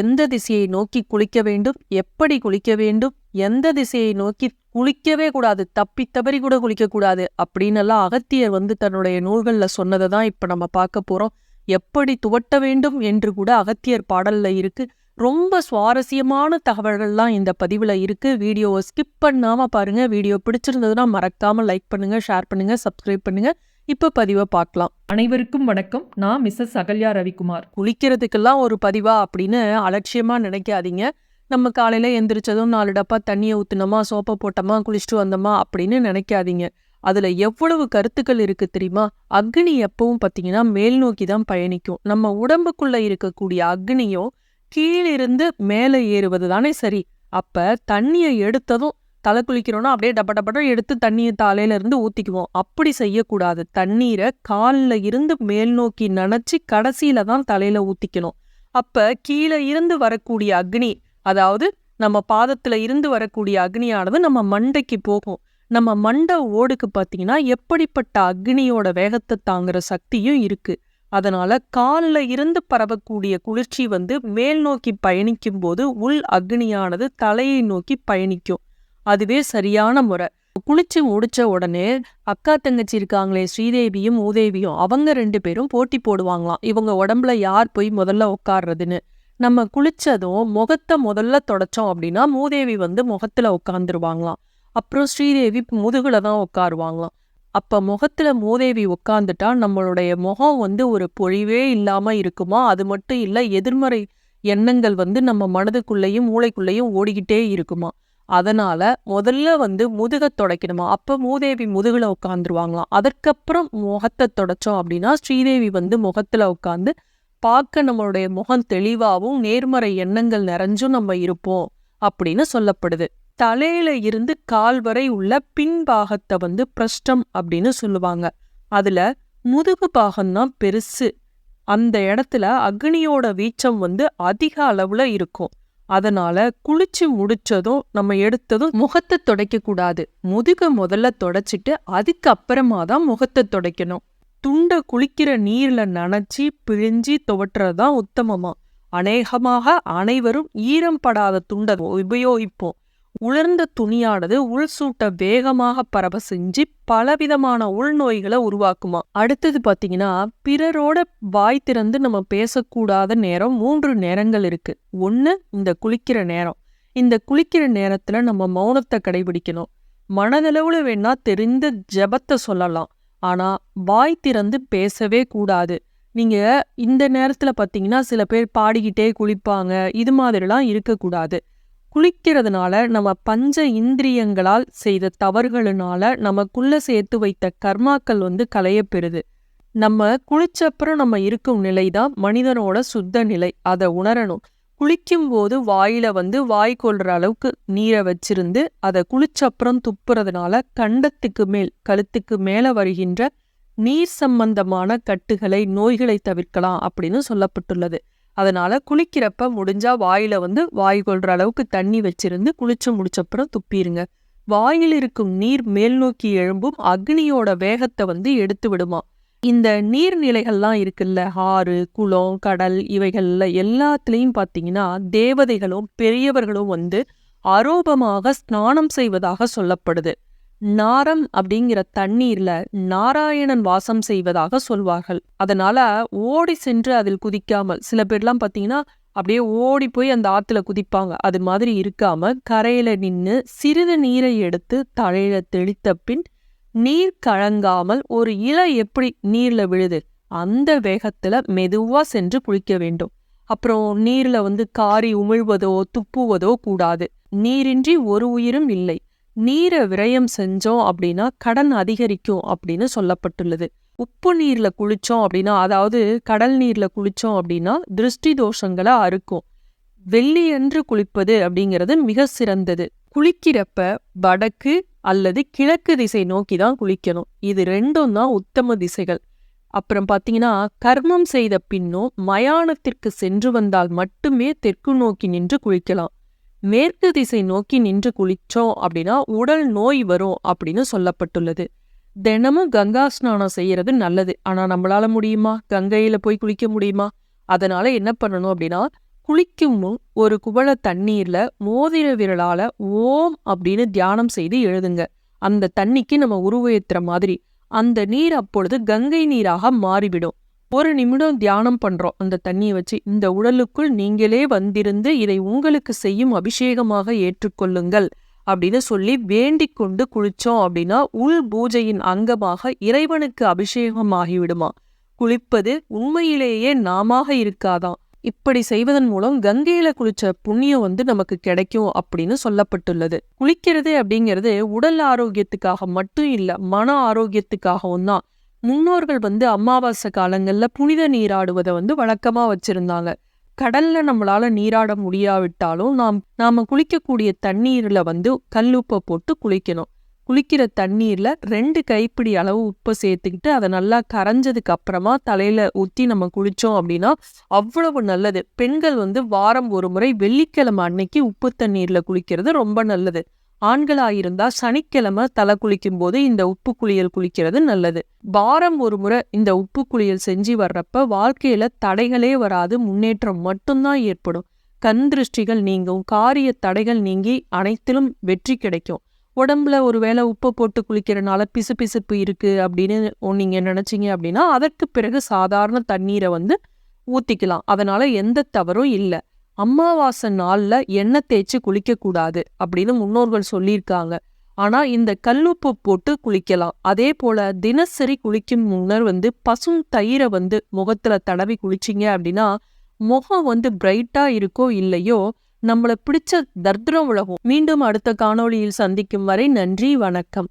எந்த திசையை நோக்கி குளிக்க வேண்டும் எப்படி குளிக்க வேண்டும் எந்த திசையை நோக்கி குளிக்கவே கூடாது தப்பி தவறி கூட குளிக்க கூடாது அப்படின்னு எல்லாம் அகத்தியர் வந்து தன்னுடைய நூல்கள்ல சொன்னதை தான் இப்ப நம்ம பார்க்க போறோம். எப்படி துவட்ட வேண்டும் என்று கூட அகத்தியர் பாடல்ல இருக்கு. ரொம்ப சுவாரஸ்யமான தகவல்கள்லாம் இந்த பதிவுல இருக்கு. வீடியோவை ஸ்கிப் பண்ணாம பாருங்க. வீடியோ பிடிச்சிருந்ததுன்னா மறக்காம லைக் பண்ணுங்க ஷேர் பண்ணுங்க சப்ஸ்கிரைப் பண்ணுங்க. இப்ப பதிவை பார்க்கலாம். அனைவருக்கும் வணக்கம். நான் மிஸ்ஸஸ் அகல்யா ரவிக்குமார். குளிக்கிறதுக்கெல்லாம் ஒரு பதிவா அப்படின்னு அலட்சியமா நினைக்காதீங்க. நம்ம காலையில எந்திரிச்சதும் நாலு டப்பா தண்ணியை ஊத்துனோமா சோப்பை போட்டோமா குளிச்சுட்டு வந்தோமா அப்படின்னு நினைக்காதீங்க. அதுல எவ்வளவு கருத்துக்கள் இருக்கு தெரியுமா? அக்னி எப்பவும் பாத்தீங்கன்னா மேல் நோக்கி தான் பயணிக்கும். நம்ம உடம்புக்குள்ள இருக்கக்கூடிய அக்னியும் கீழிருந்து மேலே ஏறுவது தானே சரி. அப்ப தண்ணியை எடுத்ததும் தலை குளிக்கிறோம்னா அப்படியே டப்ப டப்படம் எடுத்து தண்ணியை தலையில இருந்து ஊத்திக்குவோம். அப்படி செய்யக்கூடாது. தண்ணீரை காலில் இருந்து மேல் நோக்கி நனைச்சி கடைசியில் தான் தலையில் ஊத்திக்கணும். அப்ப கீழே இருந்து வரக்கூடிய அக்னி அதாவது நம்ம பாதத்துல இருந்து வரக்கூடிய அக்னியானது நம்ம மண்டைக்கு போகும். நம்ம மண்டை ஓடுக்கு பார்த்தீங்கன்னா எப்படிப்பட்ட அக்னியோட வேகத்தை தாங்குற சக்தியும் இருக்கு. அதனால காலில் இருந்து பரவக்கூடிய குளிர்ச்சி வந்து மேல் நோக்கி பயணிக்கும் போது உள் அக்னியானது தலையை நோக்கி பயணிக்கும். அதுவே சரியான முறை. குளிச்சு முடிச்ச உடனே அக்கா தங்கச்சி இருக்காங்களே ஸ்ரீதேவியும் மூதேவியும் அவங்க ரெண்டு பேரும் போட்டி போடுவாங்களாம். இவங்க உடம்புல யார் போய் முதல்ல உட்கார்றதுன்னு. நம்ம குளிச்சதும் முகத்தை முதல்ல தொடச்சோம் அப்படின்னா மூதேவி வந்து முகத்துல உட்காந்துருவாங்களாம் அப்புறம் ஸ்ரீதேவி முதுகுல தான் உட்காருவாங்களாம். அப்ப முகத்துல மூதேவி உட்காந்துட்டா நம்மளுடைய முகம் வந்து ஒரு பொழிவே இல்லாம இருக்குமா? அது மட்டும் இல்ல எதிர்மறை எண்ணங்கள் வந்து நம்ம மனதுக்குள்ளேயும் மூளைக்குள்ளேயும் ஓடிக்கிட்டே இருக்குமா? அதனால முதல்ல வந்து முதுக தொடக்கணுமா? அப்ப மூதேவி முதுகுல உட்காந்துருவாங்களாம் அதற்கப்புறம் முகத்தை தொடச்சோம் அப்படின்னா ஸ்ரீதேவி வந்து முகத்துல உட்காந்து பார்க்க நம்மளுடைய முகம் தெளிவாகவும் நேர்மறை எண்ணங்கள் நிறைஞ்சும் நம்ம இருப்போம் அப்படின்னு சொல்லப்படுது. தலையில இருந்து கால் வரை உள்ள பின்பாகத்தை வந்து பிரஷ்டம் அப்படின்னு சொல்லுவாங்க. அதுல முதுகு பாகம்தான் பெருசு. அந்த இடத்துல அக்னியோட வீச்சம் வந்து அதிக அளவுல இருக்கும். அதனால குளிச்சு முடிச்சதும் நம்ம எடுத்ததும் முகத்தை துடைக்க கூடாது முதுக முதல்ல தொடச்சிட்டு அதுக்கப்புறமா தான் முகத்தை துடைக்கணும். துண்டை குளிக்கிற நீர்ல நனைச்சி பிழிஞ்சி துவட்டுறதுதான் உத்தமமா? அநேகமாக அனைவரும் ஈரம் படாத துண்டை உபயோகிப்போம். உலர்ந்த துணியானது உள் சூட்டை வேகமாக பரவ செஞ்சு பலவிதமான உள்நோய்களை உருவாக்குமா. அடுத்தது பாத்தீங்கன்னா பிறரோட வாய் திறந்து நம்ம பேசக்கூடாத நேரம் மூன்று நேரங்கள் இருக்கு. ஒன்று இந்த குளிக்கிற நேரம். இந்த குளிக்கிற நேரத்துல நம்ம மௌனத்தை கடைபிடிக்கணும். மனதளவுல வேணா தெரிந்த ஜபத்தை சொல்லலாம். ஆனா வாய் திறந்து பேசவே கூடாது. நீங்க இந்த நேரத்துல பாத்தீங்கன்னா சில பேர் பாடிக்கிட்டே குளிப்பாங்க. இது மாதிரிலாம் இருக்கக்கூடாது. குளிக்கிறதுனால நம்ம பஞ்ச இந்திரியங்களால் செய்த தவறுகளினால நமக்குள்ள சேர்த்து வைத்த கர்மாக்கள் வந்து களையப்பெறுது நம்ம குளிச்சப்புறம் நம்ம இருக்கும் நிலை தான் மனிதனோட சுத்த நிலை. அதை உணரணும். குளிக்கும் போது வாயில வந்து வாய் கொள்ற அளவுக்கு நீரை வச்சிருந்து அதை குளிச்சப்புறம் துப்புறதுனால கண்டத்துக்கு மேல் கழுத்துக்கு மேல வருகின்ற நீர் சம்பந்தமான கட்டுகளை நோய்களை தவிர்க்கலாம் அப்படின்னு சொல்லப்பட்டுள்ளது. அதனால குளிக்கிறப்ப முடிஞ்சா வாயில வந்து வாய் கொள்ற அளவுக்கு தண்ணி வச்சிருந்து குளிச்சு முடிச்சப்புறம் துப்பிருங்க. வாயில் இருக்கும் நீர் மேல் நோக்கி எழும்பும் அக்னியோட வேகத்தை வந்து எடுத்து விடுமா. இந்த நீர்நிலைகள்லாம் இருக்குல்ல ஆறு குளம் கடல் இவைகள்ல எல்லாத்துலேயும் பார்த்தீங்கன்னா தேவதைகளும் பெரியவர்களும் வந்து அரோபமாக ஸ்நானம் செய்வதாக சொல்லப்படுது. நாரம் அப்படிங்கிற தண்ணீர்ல நாராயணன் வாசம் செய்வதாக சொல்வார்கள். அதனால ஓடி சென்று அதில் குதிக்காமல் சில பேர்லாம் பாத்தீங்கன்னா அப்படியே ஓடி போய் அந்த ஆத்துல குதிப்பாங்க. அது மாதிரி இருக்காம கரையில நின்னு சிறிது நீரை எடுத்து தலையில தெளித்த பின் நீர் கழங்காமல் ஒரு இலை எப்படி நீர்ல விழுது அந்த வேகத்துல மெதுவா சென்று குளிக்க வேண்டும். அப்புறம் நீர்ல வந்து காரி உமிழ்வதோ துப்புவதோ கூடாது. நீரின்றி ஒரு உயிரும் இல்லை. நீரை விரயம் செஞ்சோம் அப்படின்னா கடன் அதிகரிக்கும் அப்படின்னு சொல்லப்பட்டுள்ளது. உப்பு நீர்ல குளிச்சோம் அப்படின்னா அதாவது கடல் நீர்ல குளிச்சோம் அப்படின்னா திருஷ்டி தோஷங்களை அறுக்கும். வெள்ளியன்று குளிப்பது அப்படிங்கிறது மிக சிறந்தது. குளிக்கிறப்ப வடக்கு அல்லது கிழக்கு திசை நோக்கி தான் குளிக்கணும். இது ரெண்டும் தான் உத்தம திசைகள். அப்புறம் பாத்தீங்கன்னா கர்மம் செய்த பின்னும் மயானத்திற்கு சென்று வந்தால் மட்டுமே தெற்கு நோக்கி நின்று குளிக்கலாம். மேற்கு திசை நோக்கி நின்று குளிச்சோம் அப்படின்னா உடல் நோய் வரும் அப்படின்னு சொல்லப்பட்டுள்ளது. தினமும் கங்கா ஸ்நானம் செய்யறது நல்லது. ஆனா நம்மளால முடியுமா? கங்கையில போய் குளிக்க முடியுமா? அதனால என்ன பண்ணணும் அப்படின்னா குளிக்கும் முன் ஒரு குவள தண்ணீர்ல மோதிர விரலால ஓம் அப்படின்னு தியானம் செய்து எழுதுங்க. அந்த தண்ணிக்கு நம்ம உருவேத்துற மாதிரி. அந்த நீர் அப்பொழுது கங்கை நீராக மாறிவிடும். ஒரு நிமிடம் தியானம் பண்றோம். அந்த தண்ணியை வச்சு இந்த உடலுக்குள் நீங்களே வந்திருந்து இதை உங்களுக்கு செய்யும் அபிஷேகமாக ஏற்றுக்கொள்ளுங்கள் அப்படின்னு சொல்லி வேண்டிக் கொண்டு குளிச்சோம் அப்படின்னா உள் பூஜையின் அங்கமாக இறைவனுக்கு அபிஷேகம் ஆகிவிடுமா குளிப்பது உண்மையிலேயே நாமாக இருக்காதாம் இப்படி செய்வதன் மூலம் கங்கையில குளிச்ச புண்ணியம் வந்து நமக்கு கிடைக்கும் அப்படின்னு சொல்லப்பட்டுள்ளது. குளிக்கிறது அப்படிங்கிறது உடல் ஆரோக்கியத்துக்காக மட்டும் இல்ல மன ஆரோக்கியத்துக்காகவும் தான். முன்னோர்கள் வந்து அமாவாசை காலங்கள்ல புனித நீராடுவதை வந்து வழக்கமா வச்சிருந்தாங்க. கடல்ல நம்மளால நீராட முடியாவிட்டாலும் நாம் நாம குளிக்கக்கூடிய தண்ணீர்ல வந்து கல்லுப்பை போட்டு குளிக்கணும். குளிக்கிற தண்ணீர்ல ரெண்டு கைப்பிடி அளவு உப்பை சேர்த்துக்கிட்டு அதை நல்லா கரைஞ்சதுக்கு அப்புறமா தலையில ஊத்தி நம்ம குளிச்சோம் அப்படின்னா அவ்வளவு நல்லது. பெண்கள் வந்து வாரம் ஒரு முறை வெள்ளிக்கிழமை அன்னைக்கு உப்பு தண்ணீர்ல குளிக்கிறது ரொம்ப நல்லது. ஆண்களாயிருந்தா சனிக்கிழமை தலை குளிக்கும் போது இந்த உப்பு குளியல் குளிக்கிறது நல்லது. வாரம் ஒரு முறை இந்த உப்பு குளியல் செஞ்சு வர்றப்ப வாழ்க்கையில தடைகளே வராது முன்னேற்றம் மட்டும்தான் ஏற்படும். கண் திருஷ்டிகள் நீங்கும் காரிய தடைகள் நீங்கி அனைத்திலும் வெற்றி கிடைக்கும். உடம்புல ஒரு வேளை உப்பை போட்டு குளிக்கிறனால பிசு பிசுப்பு இருக்கு அப்படின்னு நீங்க நினைச்சீங்க அப்படின்னா அதற்கு பிறகு சாதாரண தண்ணீரை வந்து ஊத்திக்கலாம். அதனால எந்த தவறும் இல்லை. அமாவாசை நாள்ல எண்ணெய் தேய்ச்சி குளிக்கக்கூடாது அப்படின்னு முன்னோர்கள் சொல்லியிருக்காங்க. ஆனா இந்த கல்லுப்பு போட்டு குளிக்கலாம். அதே போல தினசரி குளிக்கும் முன்னர் வந்து பசும் தயிரை வந்து முகத்துல தடவி குளிச்சிங்க அப்படின்னா முகம் வந்து பிரைட்டா இருக்கோ இல்லையோ நம்மள பிடிச்ச தர்திரம் உலகம் மீண்டும் அடுத்த காணொளியில் சந்திக்கும் வரை நன்றி வணக்கம்.